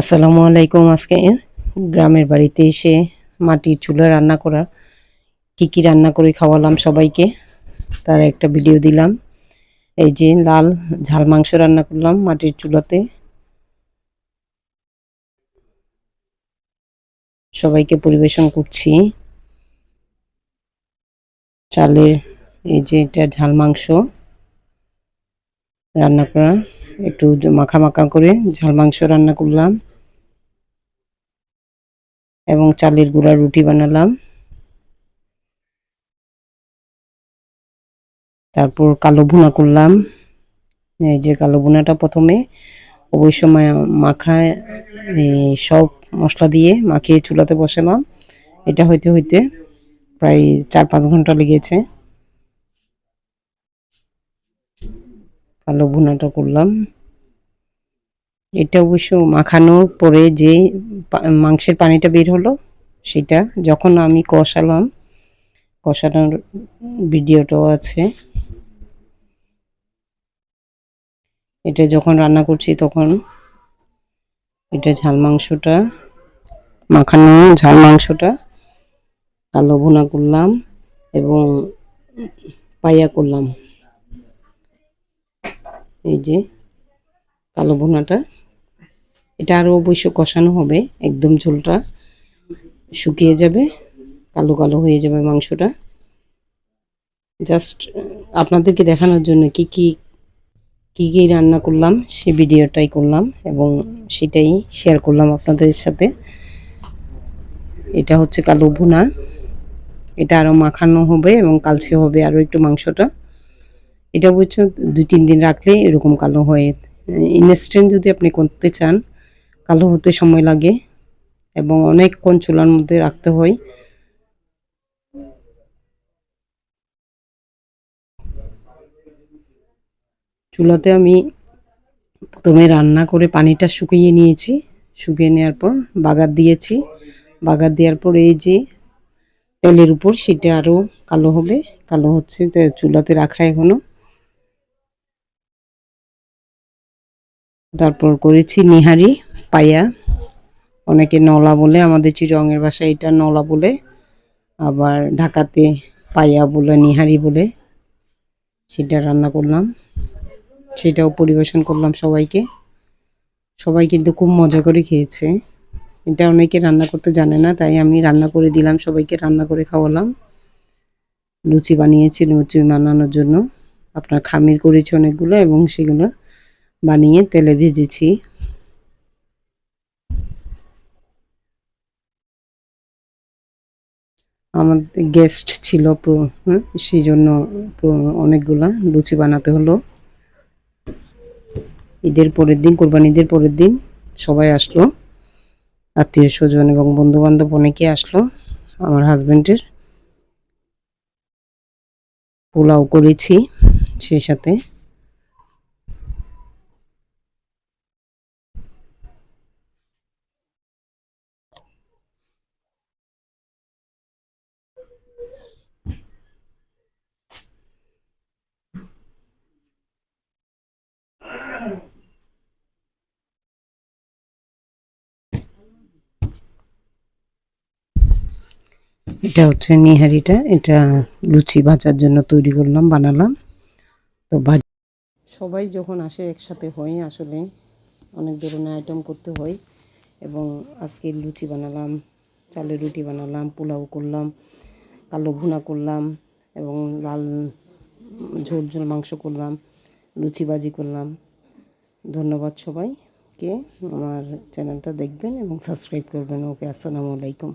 আসসালামু আলাইকুম আজকে গ্রামের বাড়িতে এসে মাটির চুলা রান্না করা, কি কি রান্না করে খাওয়ালাম সবাইকে, তার একটা ভিডিও দিলাম। এই যে লাল ঝাল মাংস রান্না করলাম মাটির চুলাতে। সবাইকে পরিবেশন করছি। চালের এই যে এটা ঝাল মাংস রান্না করা, একটু মাখা মাখা করে ঝাল মাংস রান্না করলাম। এবং চালের গুঁড়া, রুটি বানালাম। তারপর কালো ভুনা করলাম। এই যে কালো ভুনাটা প্রথমে ওই সময় মাখা এই সব মশলা দিয়ে মাখিয়ে চুলাতে বসালাম। এটা হইতে হইতে প্রায় চার পাঁচ ঘণ্টা লেগেছে। কালো ভুনাটা করলাম। এটা অবশ্য মাখানোর পরে যে মাংসের পানিটা বের হলো, সেটা যখন আমি কষালাম, কষানোর ভিডিওটাও আছে। এটা যখন রান্না করছি তখন এটা ঝাল মাংসটা, মাখানো ঝাল মাংসটা, কালো ভুনা করলাম এবং পাইয়া করলাম। এই যে কালো ভুনাটা। এটা আরও অবশ্য কষানো হবে, একদম ঝোলটা শুকিয়ে যাবে, কালো কালো হয়ে যাবে মাংসটা। জাস্ট আপনাদেরকে দেখানোর জন্য কি কি কি কি রান্না করলাম, সে ভিডিওটাই করলাম এবং সেটাই শেয়ার করলাম আপনাদের সাথে। এটা হচ্ছে কালো ভুনা। এটা আরও মাখানো হবে এবং কালচে হবে আরও একটু মাংসটা। এটা অবশ্য দুই তিন দিন রাখলে এরকম কালো হয় ইনস্ট্যান্ট যদি আপনি করতে চান কালো হতে সময় লাগে এবং অনেকক্ষণ চুলার মধ্যে রাখতে হয়। চুলাতে আমি প্রথমে রান্না করে পানিটা শুকিয়ে নিয়েছি। শুকিয়ে নেওয়ার পর বাগার দিয়েছি। বাগার দেওয়ার পর এই যে তেলের উপর সেটা আরও কালো হবে। কালো হচ্ছে চুলাতে রাখা এখনও। তারপর করেছি নিহারি। পায়া অনেকে নলা বলে, আমাদের চিরঙের ভাষায় এটা নলা বলে, আবার ঢাকাতে পায়া বলে, নিহারি বলে, সেটা রান্না করলাম, সেটাও পরিবেশন করলাম সবাইকে। সবাই কিন্তু খুব মজা করে খেয়েছে। এটা অনেকে রান্না করতে জানে না, তাই আমি রান্না করে দিলাম, সবাইকে রান্না করে খাওয়ালাম। লুচি বানিয়েছি, লুচি বানানোর জন্য। আপনার খামির করেছি অনেকগুলো এবং সেগুলো বানিয়ে তেলে ভেজেছি। আমাদের গেস্ট ছিল হ্যাঁ, সেই জন্য অনেকগুলা লুচি বানাতে হলো। ঈদের পরের দিন কোরবানি ঈদের পরের দিন সবাই আসলো। আত্মীয় স্বজন এবং বন্ধু বান্ধব অনেকে আসলো আমার হাজবেন্ডের পোলাও করেছি সেই সাথে। এটা হচ্ছে নিহারিটা, এটা লুচি ভাজার জন্য তৈরি করলাম, বানালাম। তো সবাই যখন আসে একসাথে হয় আসলে অনেক ধরনের আইটেম করতে হয়। এবং আজকে লুচি বানালাম, চালের রুটি বানালাম, পোলাও করলাম, কালো ভুনা করলাম, এবং লাল ঝোল ঝোল মাংস করলাম, লুচি ভাজি করলাম। ধন্যবাদ সবাইকে। আমার চ্যানেলটা দেখবেন এবং সাবস্ক্রাইব করবেন। ওকে আসসালামু আলাইকুম।